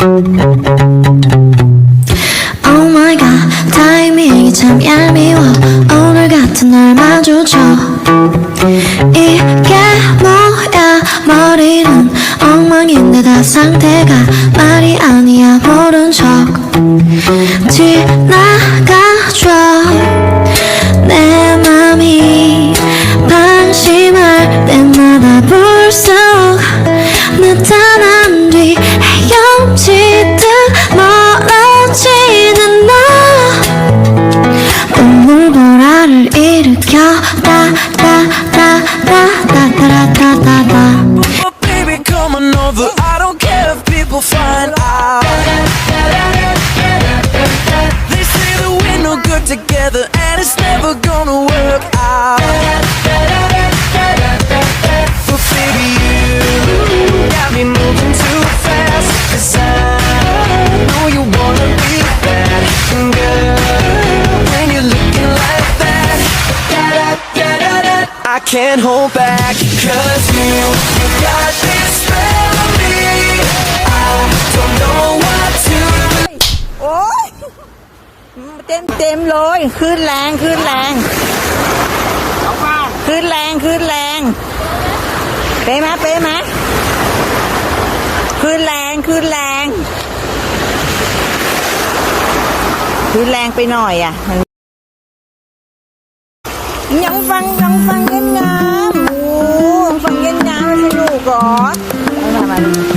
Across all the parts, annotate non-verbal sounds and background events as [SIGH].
Oh my god 타이밍이 참 얄미워. 오늘 같은 날 마주쳐. 이게 뭐야? 머리는 엉망인데 다 상태가 말이 아니야. 모른 척. 지나 헤엄치듯 멀어지는 너 눈물보라를 일으켜 다다다다다다다다다 But baby, come on over. I don't care if people find out. They say that we're no good together and it's never gonna work out. can't hold back. Cause you, you got this spell on me. I don't know what to โอ้ยเต็มเต็มเลยขึ้นแรงขึ้นแรงขึ้นแรงขึ้นแรงเป๊ะไหมเป๊ะไหมขึ้นแรงขึ้นแรงขึ้นแรงไปหน่อยอะ ยังฟังยังฟังเย็นงามโอ้ฟังเย็นงามมันสนุกเหรอมามามา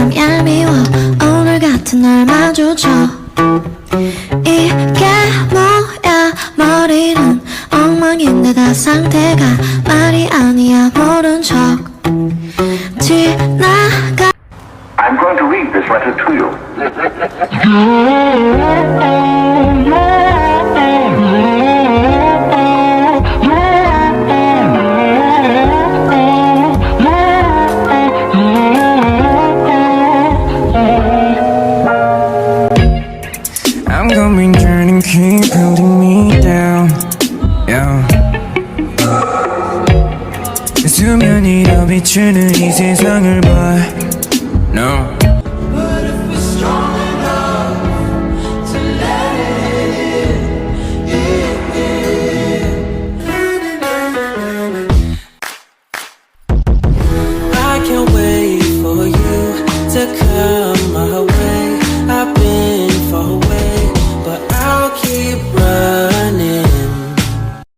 참 얄미워. 오늘 같은 날 마주쳐. 이게 뭐야? 머리는 엉망인데 다 상태가 말이 아니야. 모른 척. 지나가. I'm going to read this letter to you. [LAUGHS] I'm going turning keep holding me down yeah. 수면이 더 비추는 이 세상을 봐 No